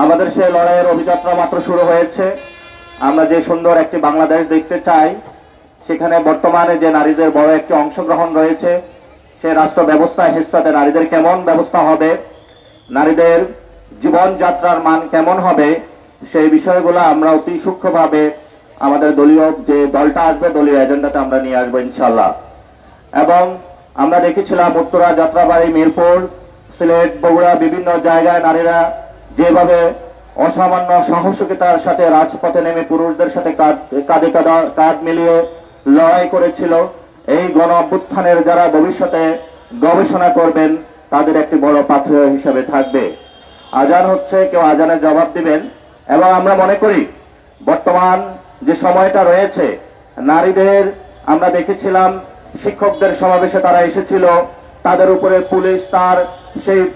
আমাদের সেই লড়াইয়ের অভিযাত্রা মাত্র শুরু হয়েছে। আমরা যে সুন্দর একটি বাংলাদেশ দেখতে চাই, সেখানে বর্তমানে যে নারীদের বড় একটি অংশগ্রহণ রয়েছে, সে রাষ্ট্র ব্যবস্থা হিসাবে নারীদের কেমন ব্যবস্থা হবে, নারীদের জীবনযাত্রার মান কেমন হবে, সেই বিষয়গুলো আমরা অতি সূক্ষ্মভাবে আমাদের দলীয় যে দলটা আসবে, দলীয় এজেন্ডাতে আমরা নিয়ে আসব ইনশাল্লাহ এবং আমরা দেখেছিলাম উত্তরা যাত্রাবাড়ি, মিরপুর, সিলেট, বগুড়া বিভিন্ন জায়গায় নারীরা যেভাবে অসামান্য সাহসিকতার সাথে রাজপথে নেমে পুরুষদের সাথে কাঁধ- কাঁধ- কাঁধ মিলিয়ে লড়াই করেছিল, এই গণ অভ্যুত্থানের যারা ভবিষ্যতে গবেষণা করবেন, তাদের একটি বড় পাথর হিসেবে থাকবে। আজান হচ্ছে, কেউ আজানের জবাব দিবেন। এবং আমরা মনে করি, বর্তমান যে সময়টা রয়েছে, নারীদের আমরা দেখেছিলাম, শিক্ষকদের সমাবেশে তারা এসেছিল, তাদের উপরে পুলিশ, তার সেই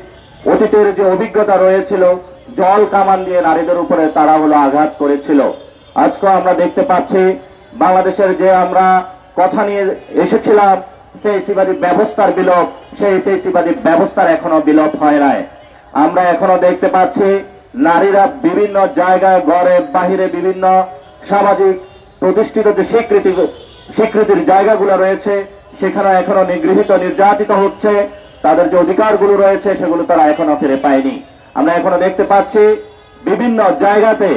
অতীতের যে অভিজ্ঞতা রয়েছিল, জল কামান দিয়ে নারীদের উপরে তারা হলো আঘাত করেছিল। আজকে আমরা দেখতে পাচ্ছি, বাংলাদেশের যে আমরা কথা নিয়ে এসেছিলাম, সেই সিবাদী ব্যবস্থার বিলোপ, সেই ফেসিবাদী ব্যবস্থার এখনও বিলোপ হয় নাই। আমরা এখনও দেখতে পাচ্ছি, নারীরা বিভিন্ন জায়গায়, ঘরে, বাহিরে বিভিন্ন সামাজিক প্রতিষ্ঠিত যে স্বীকৃতি, স্বীকৃতির জায়গাগুলো রয়েছে, সেখানে এখনও নিগৃহীত, নির্যাতিত হচ্ছে। তাদের যে অধিকারগুলো রয়েছে, সেগুলো তারা এখনও ফিরে পায়নি। আমরা এখনও দেখতে পাচ্ছি বিভিন্ন জায়গাতে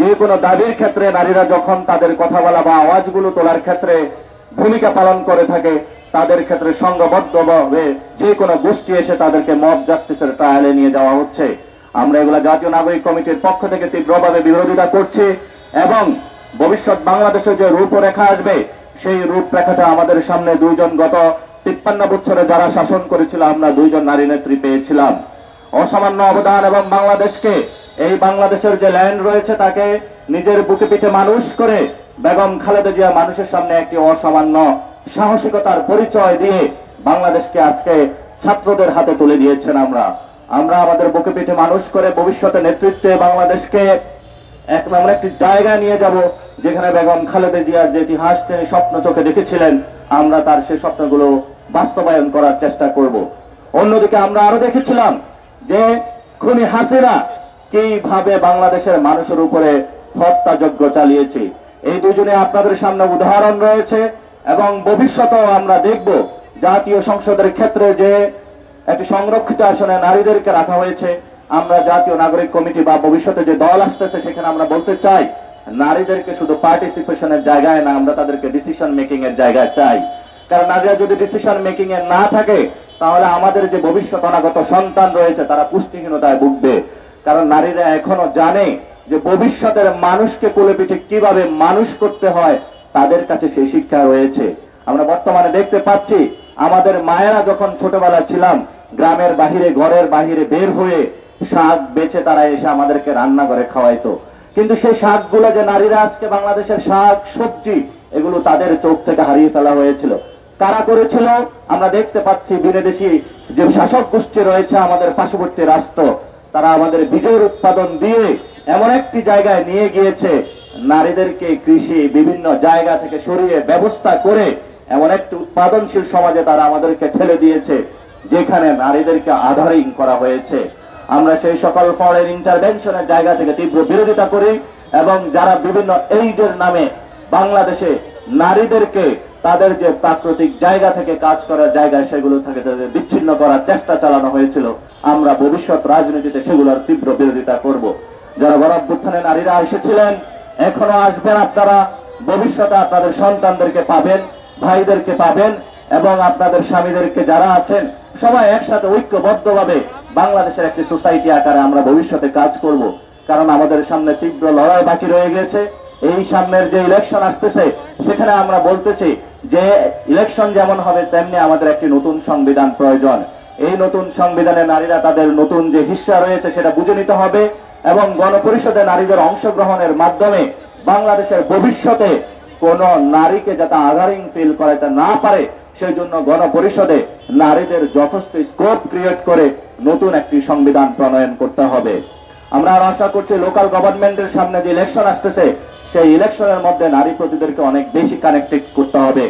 যে কোনো দাবির ক্ষেত্রে নারীরা যখন তাদের কথা বলা বা আওয়াজগুলো তোলার ক্ষেত্রে ভূমিকা পালন করে থাকে, তাদের ক্ষেত্রে সংঘবদ্ধভাবে যে কোনো গোষ্ঠী এসে তাদেরকে মব জাস্টিসের ট্রায়ালে নিয়ে যাওয়া হচ্ছে। আমরা এগুলা জাতীয় নাগরিক কমিটির পক্ষ থেকে তীব্রভাবে বিরোধিতা করছি এবং ভবিষ্যৎ বাংলাদেশের যে রূপরেখা আসবে, সেই রূপরেখাটা আমাদের সামনে দুইজন গত তিপ্পান্ন বছরে যারা শাসন করেছিল, আমরা দুইজন নারী নেত্রী পেয়েছিলাম। অসামান্য অবদান এবং বাংলাদেশকে, এই বাংলাদেশের যে ল্যান্ড রয়েছে তাকে নিজের বুকে পিঠে মানুষ করে বেগম খালেদা জিয়া মানুষের সামনে একটি অসামান্য সাহসিকতার পরিচয় দিয়ে বাংলাদেশকে আজকে ছাত্রদের হাতে তুলে দিয়েছেন আমরা। আমরা আমাদের বুকে পিঠে মানুষ করে ভবিষ্যতে নেতৃত্বে বাংলাদেশকে এক এমন একটি জায়গায় নিয়ে যাব, যেখানে বেগম খালেদা জিয়ার যে ইতিহাস, তিনি স্বপ্ন চোখে দেখেছিলেন। আমরা তার সেই স্বপ্নগুলো বাস্তবায়ন করার চেষ্টা করব। অন্যদিকে আমরা আরও দেখেছিলাম যে খুনি হাসিনা কীভাবে বাংলাদেশের মানুষের উপরে হত্যাযজ্ঞ চালিয়েছে। এই দুজনে আপনাদের সামনে উদাহরণ রয়েছে এবং ভবিষ্যতেও আমরা দেখব জাতীয় সংসদের ক্ষেত্রে যে একটি সংরক্ষিত আসনে নারীদেরকে রাখা হয়েছে। আমরা জাতীয় নাগরিক কমিটি বা ভবিষ্যতে যে দল আসতেছে সেখানে আমরা বলতে চাই, নারীদেরকে শুধু পার্টিসিপেশনের জায়গায় না, আমরা তাদেরকে ডিসিশন মেকিং এর জায়গায় চাই। কারণ নারীরা যদি ডিসিশন মেকিং এ না থাকে, তাহলে আমাদের যে ভবিষ্যৎ অনাগত সন্তান রয়েছে, তারা পুষ্টিহীনতায় ভুগবে। কারণ নারীরা এখনও জানে যে ভবিষ্যতের মানুষকে কোলে পিঠে কীভাবে মানুষ করতে হয়, তাদের কাছে সেই শিক্ষা রয়েছে। আমরা বর্তমানে দেখতে পাচ্ছি, আমাদের মায়েরা যখন ছোটবেলায় ছিলাম, গ্রামের বাহিরে, ঘরের বাহিরে বের হয়ে শাক বেচে তারা এসে আমাদেরকে রান্না করে খাওয়াইতো। কিন্তু সেই শাকগুলো যে নারীরা আজকে বাংলাদেশের শাক, সবজি, এগুলো তাদের চোখ থেকে হারিয়ে ফেলা হয়েছিল। কারা করেছিল? আমরা দেখতে পাচ্ছি বিদেশি যে শাসক গোষ্ঠী রয়েছে আমাদের পার্শ্ববর্তী রাষ্ট্র, তারা আমাদের বীজের উৎপাদন দিয়ে এমন একটি জায়গায় নিয়ে গিয়েছে। নারীদেরকে কৃষি বিভিন্ন জায়গা থেকে সরিয়ে ব্যবস্থা করে এমন একটি উৎপাদনশীল সমাজে তারা আমাদেরকে ঠেলে দিয়েছে, যেখানে নারীদেরকে আধারিং করা হয়েছে। আমরা সেই সকল ফরেন ইন্টারভেনশনের জায়গা থেকে তীব্র বিরোধিতা করি এবং যারা বিভিন্ন এইডের নামে বাংলাদেশে নারীদেরকে তাদের যে প্রাকৃতিক জায়গা থেকে কাজ করার জায়গায় সেগুলো থেকে, তাদের বিচ্ছিন্ন করার চেষ্টা চালানো হয়েছিল। আমরা ভবিষ্যৎ রাজনীতিতে সেগুলোর তীব্র বিরোধিতা করব। যারা গণঅভ্যুত্থানে নারীরা এসেছিলেন, এখনও আসবেন আপনারা। ভবিষ্যতে আপনাদের সন্তানদেরকে পাবেন, ভাইদেরকে পাবেন এবং আপনাদের স্বামীদেরকে যারা আছেন, সবাই একসাথে ঐক্যবদ্ধভাবে বাংলাদেশের একটি সোসাইটি আকারে আমরা ভবিষ্যতে কাজ করব। কারণ আমাদের সামনে তীব্র লড়াই বাকি রয়ে গেছে। এই সামনের যে ইলেকশন আসতেছে, সেখানে আমরা বলতেছি যে ইলেকশন যেমন হবে, তেমনি আমাদের একটি নতুন সংবিধান প্রয়োজন। এই নতুন সংবিধানে নারীরা তাদের নতুন যে হিস্সা রয়েছে, সেটা বুঝে নিতে হবে এবং গণপরিষদে নারীদের অংশগ্রহণের মাধ্যমে বাংলাদেশের ভবিষ্যতে কোন নারীকে যাতে আধারিং ফিল করাতে না পারে সেই জন্য গণপরিষদে নারীদের যথেষ্ট স্কোপ ক্রিয়েট করে নতুন একটি সংবিধান প্রণয়ন করতে হবে। আমরা আশা করছি লোকাল গভর্নমেন্টের সামনে যে ইলেকশন আসতেছে সেই ইলেকশনের মধ্যে নারী প্রতিদেরকে অনেক বেশি কানেক্টেড করতে হবে।